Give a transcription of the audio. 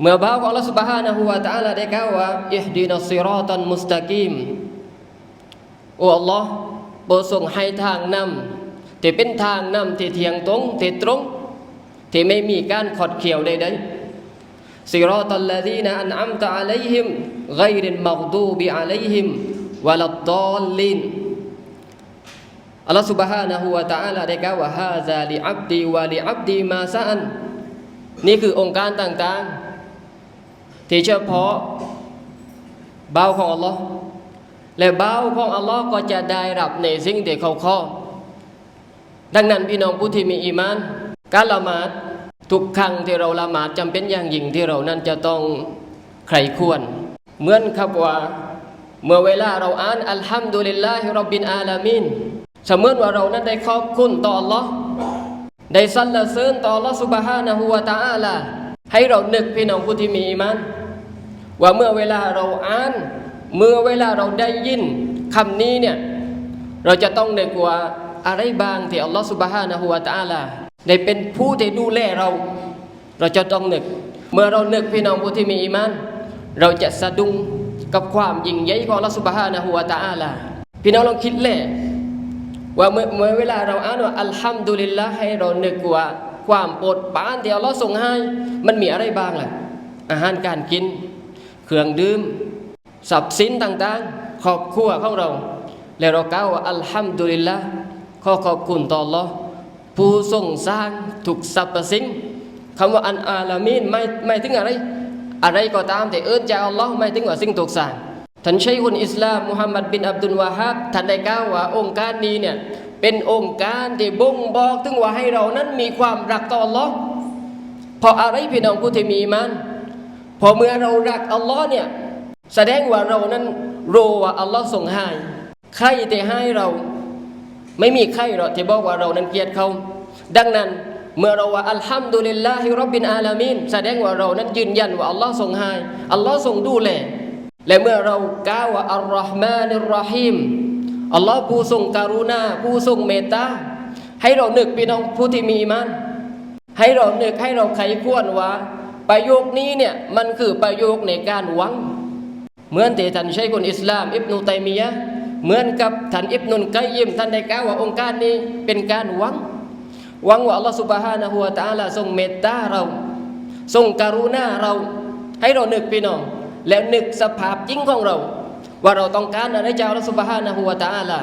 เมื่อบ่าวของอัลลอฮฺ سبحانه และ تعالى ได้กล่าวว่าอิฮดีนัสซิรอตันมุสตะกีมโอ้อัลลอฮ์โปรดทรงให้ทางนำที่เป็นทางนำที่เที่ยงตรงที่ตรง ที่ไม่มีการขดเขียวใดๆซิรอตัลลดีนอันอัมตะอะลัยฮิมไกรินมักดูบิอะลัยฮิมวะลัดดอลลินอัลลอฮฺ سبحانه และ تعالى ได้กล่าวว่าฮาซาลิอับดีวะลิอับดีมาซะอันนี่คือองค์การต่างๆ ที่เฉพาะเบาของอัลลอฮ์และเบาของอัลลอฮ์ก็จะได้รับในสิ่งที่เขาขอดังนั้นพี่น้องผู้ที่มีอีมาน การละหมาดทุกครั้งที่เราละหมาดจำเป็นอย่างยิ่งที่เรานั้นจะต้องใครควร เหมือนครับว่า เมื่อเวลาเราอ่านอัลฮัมดุลิลลาฮิรับบินอาลามินเสมือนว่าเรานั้นได้ขอบคุณต่อ Allah ได้สรรเสริญต่อ Allah Subhanahu wa Ta'ala ให้เรานึกพี่น้องผู้ที่มีอีมาน ว่าเมื่อเวลาเราอ่าน เมื่อเวลาเราได้ยินคำนี้เนี่ยเราจะต้องนึกว่าอะไรบางที่อัลลอฮฺสุบฮานะฮูวาตาลาได้เป็นผู้ที่ดูแลเรา เราจะต้องนึก เมื่อเรานึกพี่น้องผู้ที่มีอีมาน เราจะสะดุ้งกับความยิ่งใหญ่ของอัลลอฮฺสุบฮานะฮูวาตาลาพี่น้องลองคิดแหละว่าเมื่อเมื่อเวลาเราอ่านว่าอัลฮัมดุลิลละให้เรานึกว่าความโปรดปรานที่อัลลอฮฺทรงให้ มันมีอะไรบ้างล่ะ อาหารการกิน เครื่องดื่มทรัพย์สินต่างๆ ครอบครัวของเรา แล้วเรากล่าวว่าอัลฮัมดุลิลละขอขอบคุณต่อ Allah ผู้ทรงสร้างทุกสรรพสิ่งคำว่าอันอาลามีนไม่ไม่ถึงอะไร อะไรก็ตามแต่เอิ้นจากอัลลอฮ์ไม่ถึงว่าสิ่งถูกสร้างท่านชัยคุณอิสลามมุฮัมมัดบินอับดุลวาฮับท่านได้กล่าวว่าองค์การนี้เนี่ยเป็นองค์การที่บ่งบอกถึงว่าให้เรานั้นมีความรักต่อ Allah เพราะอะไรพี่น้องผู้ที่มีมาน พอเมื่อเรารักอัลลอฮ์เนี่ยแสดงว่าเรานั้นรู้ว่าอัลลอฮ์ทรงให้ใครที่ให้เรา ไม่มีใครหรอกที่บอกว่าเรานั้นเกลียดเขา ดังนั้นเมื่อเราว่าอัลฮัมดุลิลลาฮิรับบินอาลามีนแสดงว่าเรานั้นยืนยันว่าอัลลอฮ์ทรงให้อัลลอฮ์ทรงดูแลและเมื่อเรากล่าวว่าอัลลอฮ์มานิรรอฮีมอัลลอฮ์ผู้ทรงกรุณาผู้ทรงเมตตาให้เรานึกพี่น้องผู้ที่มีมานให้เรานึกให้เราไขควรว่า ประโยคนี้เนี่ยมันคือประโยคในการหวัง เหมือนที่ท่านชัยคนอิสลาม อิบนุตัยมียะเหมือนกับท่านอิบนุนกัยยิมท่านได้กล่าวว่าองค์การนี้เป็นการหวัง หวังว่าอัลลอฮฺสุบฮานะฮูวะตะอาลาทรงเมตตาเรา ทรงกรุณาเรา ให้เรานึกพี่น้องแล้วนึกสภาพจริงของเรา ว่าเราต้องการอะไรจากอัลลอฮฺสุบฮานะฮูวะตะอาลา